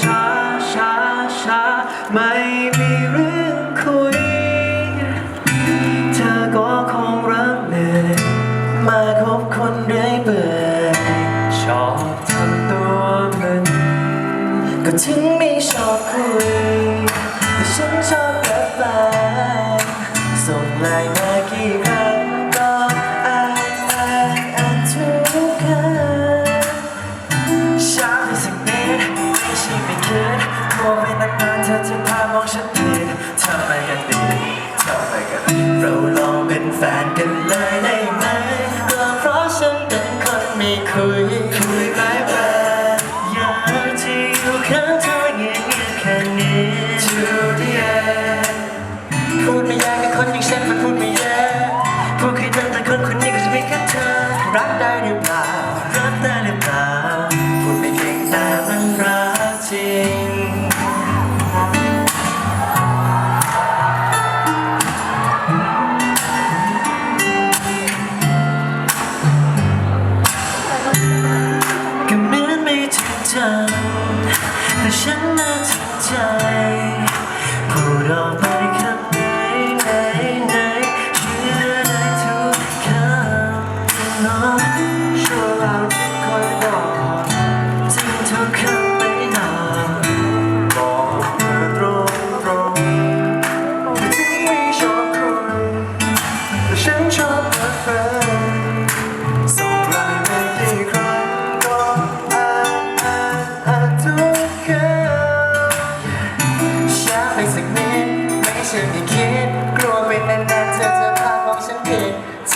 ช้าช้าช้าไม่มีเรื่องคุย เธอก็คงรักเหนื่อยมาคบคนเรื่อยเปื่อชอบทำตัวมือนก็ถึงไม่ชอบคุย แต่ฉันชอบแบบแฟนส่งไลน์ เธอจะพามองฉันผิดทำไมกันดีทำไมกันดีเราลองเป็นแฟนกันเลย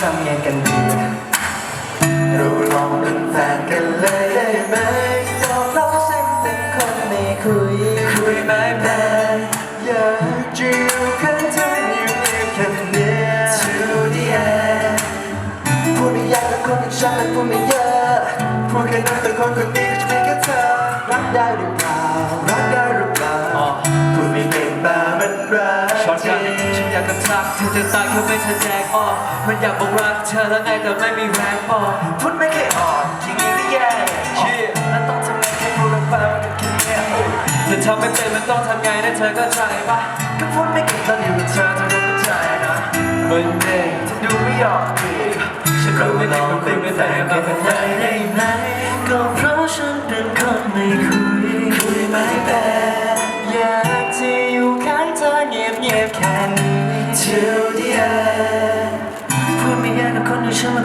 ทำไงกันดีเราลองเป็นแฟนกันเลยได้ไหมก็เพราะฉันเป็นคนไม่คุย คุยไม่เป็นอยากจะอยู่ข้างเธออยู่เพียงแค่นี้ To the end พูดไม่ยากแต่คนอย่างฉันมันพูดไม่เยอะ พูดแค่นั้นแต่คนคนนี้ก็จะมีแค่เธอ รักได้หรือ ช็อตจริกันงฉันอยากกระทักเธอจะตายเขาไม่แสดงออกมันอยากบอกรักเธอแล้วไงแต่ไม่มีแรงบอกพูดไม่เคยออกอย่างนี้ก็แย่เชี่ยแล้วต้องทำไงให้พูดออกไปมันก็แค่เนี้ยโอ้ยเธอทำไม่เป็นมันต้องทำไงนะเธอก็ใจปะก็พูดไม่เก่งตอนอยู่กับเธอเธอรู้เข้าใจนะมันเด็กจะดูไม่ออกอีกฉันรู้ไม่ได้ว่าคุณไม่แต่งงานเป็นไรได้ไหมก็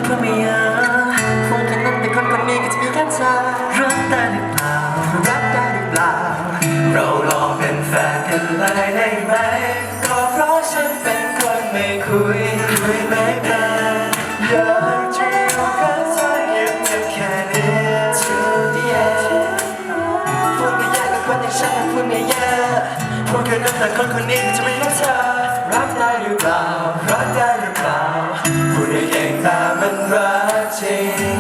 คนที่ฉันมันพูดไม่ยากพูดแค่นั้นแต่คนคนนี้ก็จะมีแค่เธอรักได้หรือเปล่ารักได้หรือเปล่า เราลองเป็นแฟนกันเลยได้ไหมก็เพราะฉันเป็นคนไม่คุยคุยไม่เป็นอยากจะอยู่ข้างเธอเงียบเงียบแค่นี้ Till the end พูดไม่ยากกับคนอย่างฉันมันพูดไม่ยากพูดแค่นั้นแต่คนคนนี้ก็จะไม่รักเธอรักได้หรือเปล่ารักได้ ได้เก่งแต่มันรักจริง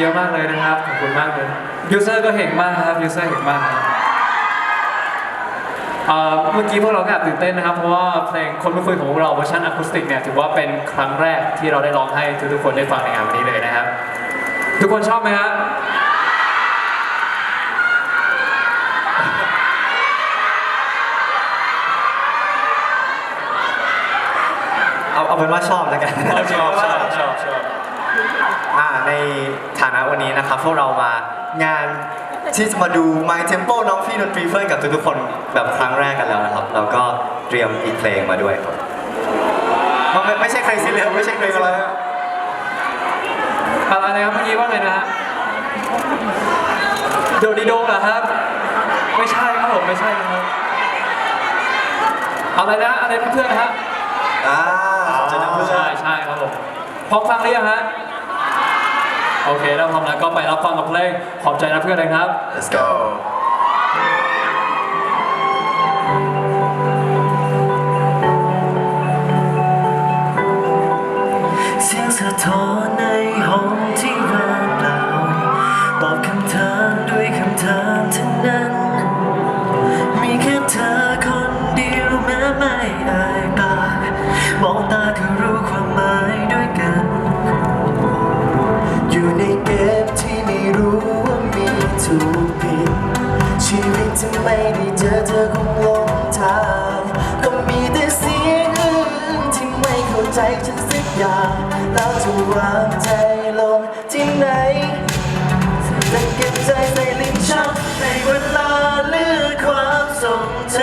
เยอะมากเลยนะครับ ขอบคุณมากเลยยูเซอร์ก็เห็นมากครับยูเซอร์เห็นมากครับเอ่อเมื่อกี้พวกเราก็แอบตื่นเต้นนะครับ เพราะว่าเพลงคนไม่คุยของพวกเราเวอร์ชันอะคูสติกเนี่ยถือว่าเป็นครั้งแรกที่เราได้ร้องให้ทุกๆคนได้ฟังในงานวันนี้เลยนะครับ ทุกคนชอบไหมครับเอาเอาเป็นว่าชอบแล้วกัน ชอบชอบชอบชอบช อบอ่าในฐานะวันนี้นะครับพวกเรามางานที่จะมาดู My Tempo น้องพี่ดนตรีเพื่อนกับทุกๆคนแบบครั้งแรกกันแล้วนะครับ เราก็เตรียมอีกเพลงมาด้วยครับมันไม่ไม่ใช่ใครสิเลยไม่ใช่ใครอะไรอะไรนะครับเมื่อกี้ว่าไงนะฮะโดดิโดเหรอครับ ไม่ใช่ครับผมไม่ใช่นะครับอะไรนะอะไรนะเพื่อนๆนะฮะเออ่า พร้อมฟังหรือยังฮะ โอเคแล้วพร้อมแล้วก็ไปรับฟังกับเพลงขอบใจนะเพื่อนเลยครับ let's go เสียงสะท้อนในห้องที่ว่างเปล่า อย่างแล้วจะวางใจลงที่ไหนจะเก็บใจใส่ลิ้นชักในเวลาเลือกความทรงจ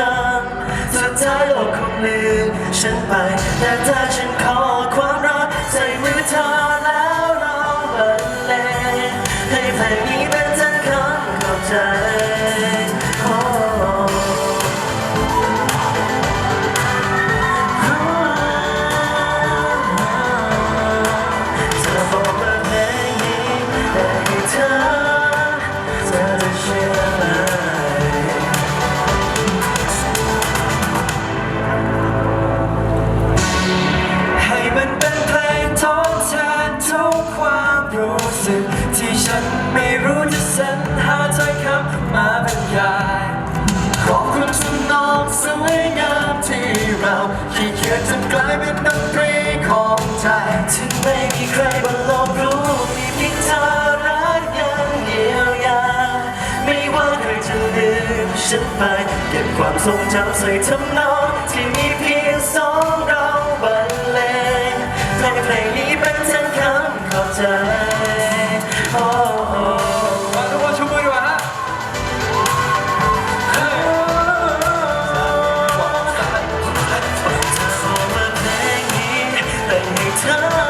ำสุดท้ายโลกคงลืมฉันไป แต่ถ้าฉันขอความรักใส่มือเธอแล้วเราบรรเลงให้เพลงนี้เป็นเส้นคำขอบใจ เราขี้เกียจจนกลายเป็นดนตรีของใจถึงไม่มีใครบนโลกรู้มีเพียงเธอรักยังเยียวยา ไม่ว่าใครจะลืมฉันไป เก็บความทรงจำใส่ทำนองที่มีเพียงสองเราบรรเลงเพลงเพลงนี้เป็นเส้นคำขอบใจ No.